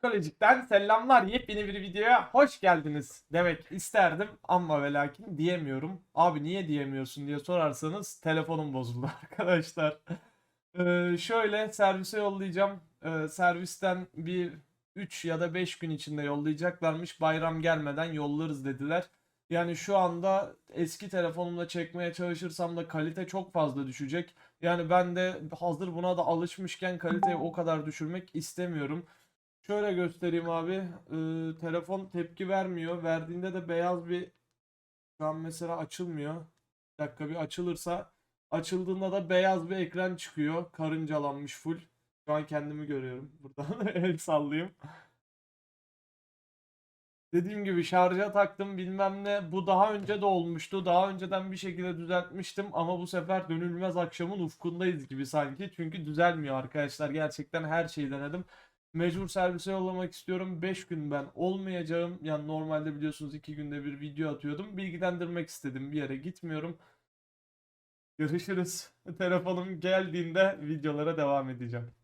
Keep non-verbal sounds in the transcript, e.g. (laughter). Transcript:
Psikolojik'ten selamlar. Yepyeni bir videoya hoş geldiniz demek isterdim ama ve lakin diyemiyorum. Abi niye diyemiyorsun diye sorarsanız telefonum bozuldu (laughs) arkadaşlar. Ee, şöyle servise yollayacağım. Ee, servisten bir 3 ya da 5 gün içinde yollayacaklarmış. Bayram gelmeden yollarız dediler. Yani şu anda eski telefonumla çekmeye çalışırsam da kalite çok fazla düşecek. Yani ben de hazır buna da alışmışken kaliteyi o kadar düşürmek istemiyorum. Şöyle göstereyim abi. Ee, telefon tepki vermiyor. Verdiğinde de beyaz bir şu an mesela açılmıyor. Bir dakika bir açılırsa açıldığında da beyaz bir ekran çıkıyor. Karıncalanmış full. Şu an kendimi görüyorum. (laughs) Buradan el sallayayım. Dediğim gibi şarja taktım bilmem ne. Bu daha önce de olmuştu. Daha önceden bir şekilde düzeltmiştim ama bu sefer dönülmez akşamın ufkundayız gibi sanki. Çünkü düzelmiyor arkadaşlar. Gerçekten her şeyi denedim. Mecbur servise yollamak istiyorum. 5 gün ben olmayacağım. Yani normalde biliyorsunuz 2 günde bir video atıyordum. Bilgilendirmek istedim. Bir yere gitmiyorum. Görüşürüz. (laughs) Telefonum geldiğinde videolara devam edeceğim.